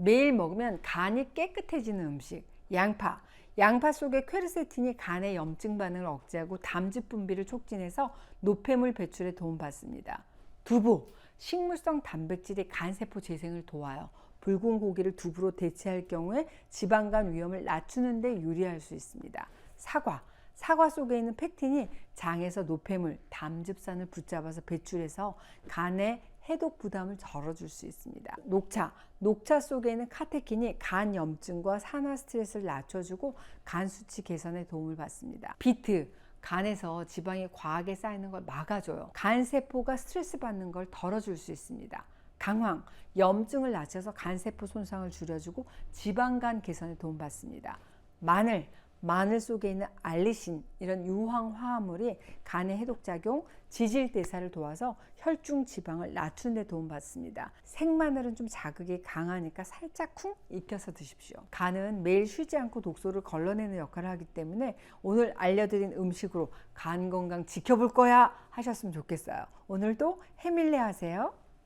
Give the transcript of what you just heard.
매일 먹으면 간이 깨끗해지는 음식. 양파. 양파 속의 퀘르세틴이 간의 염증 반응을 억제하고 담즙 분비를 촉진해서 노폐물 배출에 도움받습니다. 두부. 식물성 단백질이 간세포 재생을 도와요. 붉은 고기를 두부로 대체할 경우에 지방간 위험을 낮추는 데 유리할 수 있습니다. 사과. 사과 속에 있는 팩틴이 장에서 노폐물, 담즙산을 붙잡아서 배출해서 간의 해독 부담을 덜어줄 수 있습니다. 녹차. 녹차 속에 있는 카테킨이 간 염증과 산화 스트레스를 낮춰주고 간 수치 개선에 도움을 받습니다. 비트. 간에서 지방이 과하게 쌓이는 걸 막아줘요. 간 세포가 스트레스 받는 걸 덜어줄 수 있습니다. 강황, 염증을 낮춰서 간세포 손상을 줄여주고 지방간 개선에 도움받습니다. 마늘, 마늘 속에 있는 알리신 이런 유황 화합물이 간의 해독 작용, 지질 대사를 도와서 혈중 지방을 낮추는 데 도움받습니다. 생마늘은 좀 자극이 강하니까 살짝 쿵 익혀서 드십시오. 간은 매일 쉬지 않고 독소를 걸러내는 역할을 하기 때문에 오늘 알려드린 음식으로 간 건강 지켜볼 거야 하셨으면 좋겠어요. 오늘도 해밀레 하세요.